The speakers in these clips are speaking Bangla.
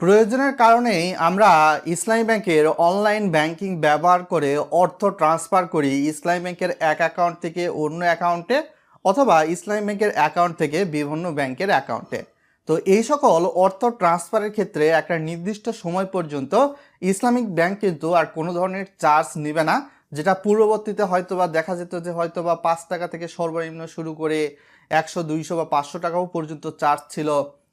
প্রয়োজনের কারণেই আমরা ইসলামী ব্যাংকের অনলাইন ব্যাংকিং ব্যবহার করে অর্থ ট্রান্সফার করি ইসলামী ব্যাংকের এক অ্যাকাউন্ট থেকে অন্য অ্যাকাউন্টে অথবা ইসলামী ব্যাংকের অ্যাকাউন্ট থেকে বিভিন্ন ব্যাংকের অ্যাকাউন্টে। তো এই সকল অর্থ ট্রান্সফারের ক্ষেত্রে একটা নির্দিষ্ট সময় পর্যন্ত ইসলামিক ব্যাংক কিন্তু আর কোনো ধরনের চার্জ নেবে না, যেটা পূর্ববর্তীতে হয়তো বা দেখা যেত যে হয়তো বা পাঁচ টাকা থেকে সর্বনিম্ন শুরু করে একশো, দুইশো বা পাঁচশো টাকাও পর্যন্ত চার্জ ছিল।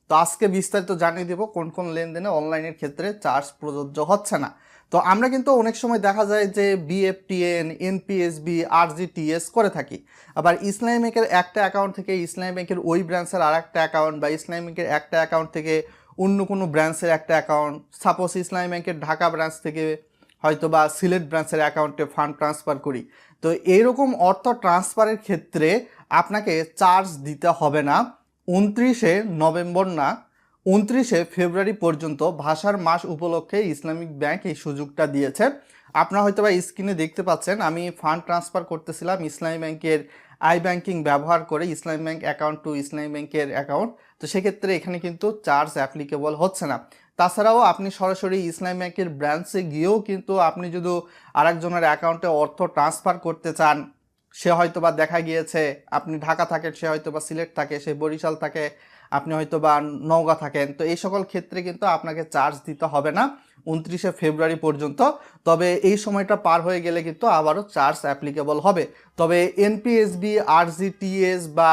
তো আজকে বিস্তারিত জানিয়ে দেবো কোন কোন লেনদেনে অনলাইনের ক্ষেত্রে চার্জ প্রযোজ্য হচ্ছে না। তো আমরা কিন্তু অনেক সময় দেখা যায় যে বিএফটিএন এনপিএসবি আরজিটিএস করে থাকি। আবার ইসলামী ব্যাংকের একটা অ্যাকাউন্ট থেকে ইসলামী ব্যাংকের ওই ব্রাঞ্চের আর একটা অ্যাকাউন্ট বা ইসলামী ব্যাংকের একটা অ্যাকাউন্ট থেকে অন্য কোনো ব্রাঞ্চের একটা অ্যাকাউন্ট সাপোজ ইসলামী ব্যাংকের ঢাকা ব্রাঞ্চ থেকে হয়তো বা সিলেট ব্রাঞ্চের অ্যাকাউন্টে ফান্ড ট্রান্সফার করি। তো এইরকম অর্থ ট্রান্সফারের ক্ষেত্রে আপনাকে চার্জ দিতে হবে না। উনত্রিশে নভেম্বর না, উনত্রিশে ফেব্রুয়ারি পর্যন্ত ভাষার মাস উপলক্ষে ইসলামিক ব্যাংক এই সুযোগটা দিয়েছে। আপনারা হয়তো বা স্ক্রিনে দেখতে পাচ্ছেন, আমি ফান্ড ট্রান্সফার করতেছিলাম ইসলামী ব্যাংকের আই ব্যাংকিং ব্যবহার করে, ইসলামী ব্যাংক অ্যাকাউন্ট টু ইসলামী ব্যাংকের অ্যাকাউন্ট। তো সেক্ষেত্রে এখানে কিন্তু চার্জ অ্যাপ্লিকেবল হচ্ছে না। তাছাড়াও আপনি সরাসরি ইসলামী ব্যাংকের ব্রাঞ্চে গিয়েও কিন্তু আপনি যদি আরেকজনের অ্যাকাউন্টে অর্থ ট্রান্সফার করতে চান সে হয়তো বা দেখা গিয়েছে, আপনি ঢাকা থাকেন, সে হয়তো বা সিলেট থাকে, সে বরিশাল থাকে, আপনি হয়তো বা নওগাঁ থাকেন। তো এই সকল ক্ষেত্রে কিন্তু আপনাকে চার্জ দিতে হবে না উনত্রিশে ফেব্রুয়ারি পর্যন্ত। তবে এই সময়টা পার হয়ে গেলে কিন্তু আবারও চার্জ অ্যাপ্লিকেবল হবে। তবে এনপিএসবি আরজিটিএস বা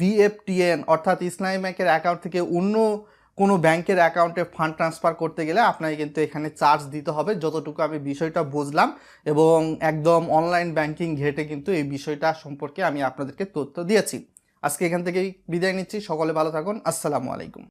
বিএফটিএন অর্থাৎ ইসলামী ব্যাংকের অ্যাকাউন্ট থেকে অন্য কোনো ব্যাংকের অ্যাকাউন্টে ফান্ড ট্রান্সফার করতে গেলে আপনাকে কিন্তু এখানে চার্জ দিতে হবে। যতটুকু আমি বিষয়টা বুঝলাম এবং একদম অনলাইন ব্যাংকিং ঘেটে কিন্তু এই বিষয়টা সম্পর্কে আমি আপনাদেরকে তথ্য দিয়েছি। আজকে এখান থেকেই বিদায় নিচ্ছি। সকলে ভালো থাকুন। আসসালামু আলাইকুম।